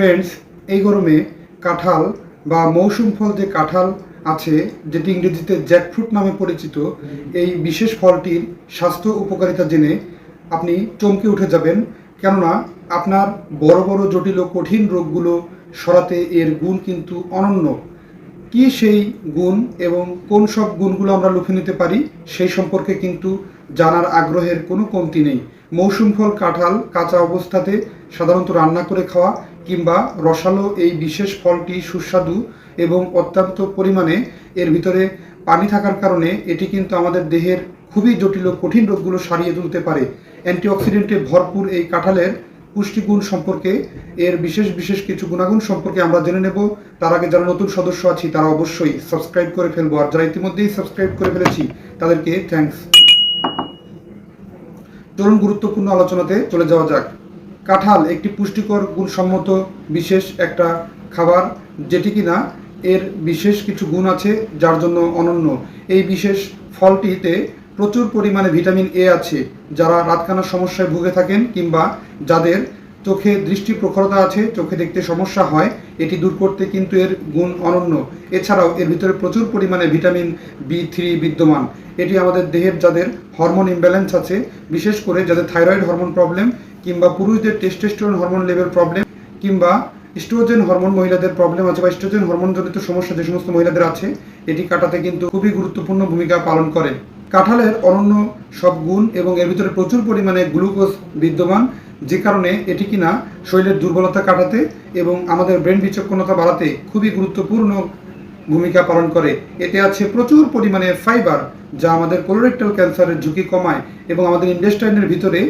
Friends এই গরমে কাঁঠাল বা মৌসুম ফল যে কাঁঠাল আছে, যেটি ইংরেজিতে জ্যাকফ্রুট নামে পরিচিত, এই বিশেষ ফলটির স্বাস্থ্য উপকারিতা জেনে আপনি চমকে উঠে যাবেন। কেননা, আপনার বড় বড় জটিল ও কঠিন রোগগুলো সরাতে এর গুণ কিন্তু অনন্য। কি সেই গুণ এবং কোন সব গুণগুলো আমরা লুফে নিতে পারি, সেই সম্পর্কে কিন্তু জানার আগ্রহের কোনো কমতি নেই। মৌসুম ফল, কাঁঠাল, কাঁচা অবস্থাতে সাধারণত রান্না করে খাওয়া কিংবা রসালো এই বিশেষ ফলটি সুস্বাদু এবং অত্যন্ত পরিমাণে এর ভিতরে পানি থাকার কারণে এটি কিন্তু আমাদের দেহের খুবই জটিল ও কঠিন রোগগুলো সারিয়ে তুলতে পারে। অ্যান্টিঅক্সিডেন্টে ভরপুর এই কাঁঠালের পুষ্টিগুণ সম্পর্কে, এর বিশেষ বিশেষ কিছু গুণাগুণ সম্পর্কে আমরা জেনে নেব। তার আগে যারা নতুন সদস্য আছি, তারা অবশ্যই সাবস্ক্রাইব করে ফেলব। আর যারা ইতিমধ্যেই সাবস্ক্রাইব করে ফেলেছি, তাদেরকে থ্যাঙ্কস চলুন গুরুত্বপূর্ণ আলোচনাতে চলে যাওয়া যাক। কাঁঠাল একটি পুষ্টিকর, গুণসম্মত, বিশেষ একটা খাবার যেটি কিনা এর বিশেষ কিছু গুণ আছে যার জন্য অনন্য। এই বিশেষ ফলটিতে প্রচুর পরিমাণে ভিটামিন এ আছে, যারা রাতখানার সমস্যায় ভুগে থাকেন কিংবা যাদের চোখে দৃষ্টি প্রখরতা আছে, চোখে দেখতে সমস্যা হয়, এটি দূর করতে কিন্তু এর গুণ অনন্য। এছাড়াও এর ভিতরে প্রচুর পরিমাণে ভিটামিন বি থ্রি বিদ্যমান। এটি আমাদের দেহের যাদের হরমোন ইমব্যালেন্স আছে, বিশেষ করে যাদের থাইরয়েড হরমোন প্রবলেম কিংবা পুরুষদের টেস্টোস্টেরন হরমোন লেভেল প্রবলেম কিংবা স্ট্রোজেন হরমোন মহিলাদের প্রবলেম আছে বা স্ট্রোজেন হরমোনজনিত সমস্যা যে সমস্ত মহিলাদের আছে, এটি কাটাতে কিন্তু খুবই গুরুত্বপূর্ণ ভূমিকা পালন করে। কাঁঠালের অনন্য সব গুণ এবং এর ভিতরে প্রচুর পরিমাণে গ্লুকোজ বিদ্যমান। যে কারণে এটি কিনা শরীরের দুর্বলতা কাটাতে এবং আমাদের ব্রেন বিচক্ষণতা বাড়াতে খুবই গুরুত্বপূর্ণ ভূমিকা পালন করে। এতে আছে প্রচুর পরিমাণে ফাইবার যা আমাদের কোলোরেক্টাল ক্যান্সারের ঝুঁকি কমায় এবং আমাদের ইন্ডাস্ট্রাইনের ভিতরে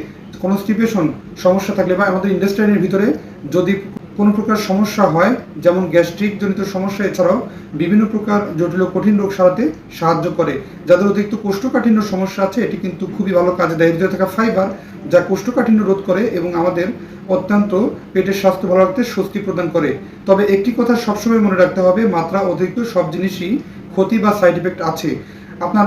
কনস্টিপেশন সমস্যা থাকলে বা আমাদের ইন্ডাস্ট্রাইনের ভিতরে যদি কোনো প্রকার সমস্যা হয়, যেমন গ্যাস্ট্রিক জনিত সমস্যা, এছাড়াও বিভিন্ন প্রকার জটিল কঠিন রোগ সারাতে সাহায্য করে। যাদের অতিরিক্ত কোষ্ঠকাঠিন্য সমস্যা আছে, এটি কিন্তু খুবই ভালো কাজে দেয়। ভিতরে থাকা ফাইবার যা কোষ্ঠকাঠিন্য রোধ করে এবং আমাদের অত্যন্ত পেটের স্বাস্থ্য ভালো রাখতে স্বস্তি প্রদান করে। তবে একটি কথা সবসময় মনে রাখতে হবে, মাত্রা অতিরিক্ত সব জিনিসই ক্ষতি বা সাইড এফেক্ট আছে। আপনার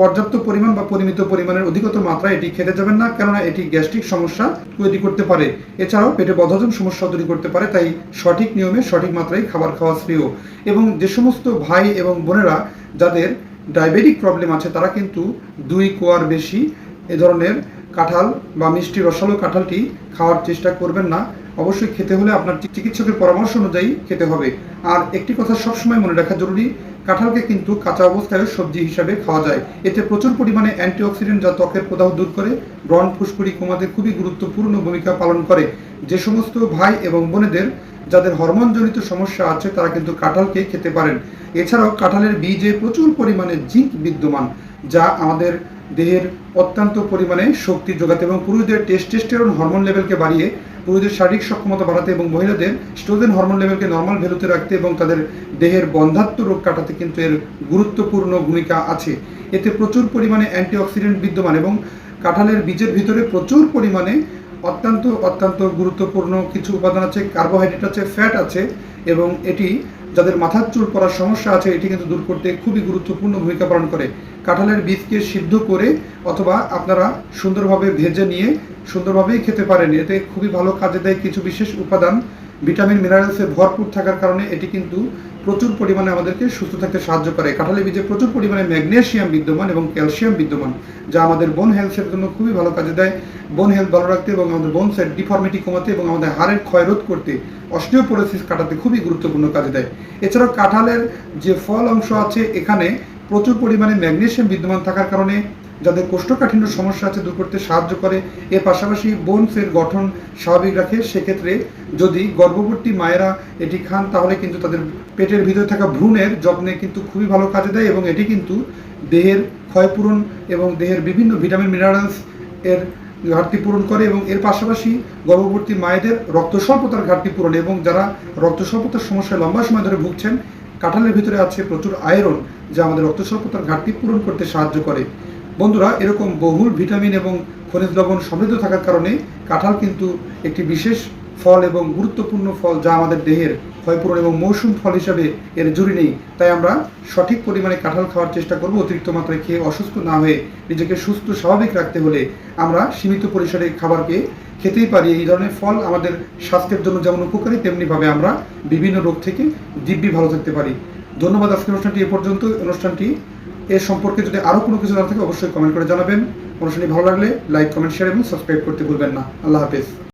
পর্যাপ্ত পরিমাণ বা পরিমিত পরিমাণের অধিকতর মাত্রায় এটি খেতে যাবেন না, কেননা এটি গ্যাস্ট্রিক সমস্যা তৈরি করতে পারে। এছাড়াও পেটে বদহজম সমস্যা তৈরি করতে পারে, তাই সঠিক নিয়মে সঠিক মাত্রায় খাবার খাওয়া শ্রেয়। এবং যে সমস্ত ভাই এবং বোনেরা যাদের ডায়াবেটিক প্রবলেম আছে, তারা কিন্তু দুই কোয়ার বেশি এ ধরনের কাঁঠাল বা মিষ্টি রসালো কাঁঠালটি খাওয়ার চেষ্টা করবেন না। অবশ্যই খেতে হলে আপনার চিকিৎসকের পরামর্শ অনুযায়ী খেতে হবে। আর একটি কথা সবসময় মনে রাখা জরুরি, কাঁঠালকে কিন্তু কাঁচা অবস্থায় সবজি হিসাবে খাওয়া যায়। এতে প্রচুর পরিমাণে অ্যান্টিঅক্সিডেন্ট যা ত্বকের প্রদাহ দূর করে, ব্রণ, ফুসকুড়ি কমাতে খুবই গুরুত্বপূর্ণ ভূমিকা পালন করে। যে সমস্ত ভাই এবং বোনেদের যাদের হরমোনজনিত সমস্যা আছে, তারা কিন্তু কাঁঠালকে খেতে পারেন। এছাড়াও কাঁঠালের বীজে প্রচুর পরিমাণে জিঙ্ক বিদ্যমান, যা আমাদের দেহের অত্যন্ত পরিমাণে শক্তি যোগাতে এবং পুরুষদের টেস্টেস্টেরন হরমোন লেভেলকে বাড়িয়ে পুরুষদের শারীরিক সক্ষমতা বাড়াতে এবং মহিলাদের স্ট্রোজেন হরমোন লেভেলকে নর্মাল ভ্যালুতে রাখতে এবং তাদের দেহের বন্ধাত্ম রোগ কাটাতে কিন্তু এর গুরুত্বপূর্ণ ভূমিকা আছে। এতে প্রচুর পরিমাণে অ্যান্টিঅক্সিডেন্ট বিদ্যমান এবং কাঁঠালের বীজের ভিতরে প্রচুর পরিমাণে অত্যন্ত অত্যন্ত গুরুত্বপূর্ণ কিছু উপাদান আছে কার্বোহাইড্রেট আছে ফ্যাট আছে এবং এটি যাদের মাথার চুল পড়ার সমস্যা আছে, এটি কিন্তু দূর করতে খুবই গুরুত্বপূর্ণ ভূমিকা পালন করে। কাঁঠালের বীজকে সিদ্ধ করে অথবা আপনারা সুন্দরভাবে ভেজে নিয়ে সুন্দরভাবেই খেতে পারেন। এতে খুবই ভালো কাজে দেয় কিছু বিশেষ উপাদান। ভিটামিন, মিনারেলসে ভরপুর থাকার কারণে এটি কিন্তু প্রচুর পরিমাণে আমাদেরকে সুস্থ থাকতে সাহায্য করে। কাঁঠালের বীজে প্রচুর পরিমাণে ম্যাগনেশিয়াম বিদ্যমান এবং ক্যালসিয়াম বিদ্যমান, যা আমাদের বোন হেলথের জন্য খুবই ভালো কাজে দেয়। বোন হেলথ ভালো রাখতে এবং আমাদের বোন সেট ডিফর্মিটি কমাতে এবং আমাদের হাড়ের ক্ষয় রোধ করতে অস্টিওপোরোসিস কাটাতে খুবই গুরুত্বপূর্ণ কাজে দেয়। এছাড়াও কাঁঠালের যে ফল অংশ আছে, এখানে প্রচুর পরিমাণে ম্যাগনেশিয়াম বিদ্যমান থাকার কারণে যাদের কোষ্ঠকাঠিন্য সমস্যা আছে দূর করতে সাহায্য করে। এর পাশাপাশি বোনসের গঠন স্বাভাবিক রাখে। সেক্ষেত্রে যদি গর্ভবতী মায়েরা এটি খান, তাহলে কিন্তু তাদের পেটের ভিতরে থাকা ভ্রূণের যত্নে কিন্তু খুবই ভালো কাজে দেয় এবং এটি কিন্তু দেহের ক্ষয়পূরণ এবং দেহের বিভিন্ন ভিটামিন, মিনারেলস এর ঘাটতি পূরণ করে এবং এর পাশাপাশি গর্ভবতী মায়েদের রক্ত স্বল্পতার ঘাটতি পূরণ এবং যারা রক্ত স্বল্পতার সমস্যায় লম্বা সময় ধরে ভুগছেন, কাঁঠালের ভিতরে আছে প্রচুর আয়রন, যা আমাদের রক্ত স্বল্পতার ঘাটতি পূরণ করতে সাহায্য করে। বন্ধুরা, এরকম বহুল ভিটামিন এবং খনিজ লবণ সমৃদ্ধ থাকার কারণে কাঁঠাল কিন্তু একটি বিশেষ ফল এবং গুরুত্বপূর্ণ ফল যা আমাদের দেহের ক্ষয়পূরণ এবং মৌসুম ফল হিসাবে এর জুড়ি নেই। তাই আমরা সঠিক পরিমাণে কাঁঠাল খাওয়ার চেষ্টা করব, অতিরিক্ত মাত্রায় খেয়ে অসুস্থ না হয়ে নিজেকে সুস্থ, স্বাভাবিক রাখতে হলে আমরা সীমিত পরিসরে খাবারকে খেতেই পারি। এই ধরনের ফল আমাদের স্বাস্থ্যের জন্য যেমন উপকারী, তেমনিভাবে আমরা বিভিন্ন রোগ থেকে দিব্যি ভালো থাকতে পারি। ধন্যবাদ আজকের অনুষ্ঠানটি, এ পর্যন্ত অনুষ্ঠানটি এর সম্পর্কে যদি আরও কোনো কিছু জানা থাকে অবশ্যই কমেন্ট করে জানাবেন। অনুষ্ঠানটি ভালো লাগলে লাইক কমেন্ট শেয়ার এবং সাবস্ক্রাইব করতে ভুলবেন না। আল্লাহ হাফেজ।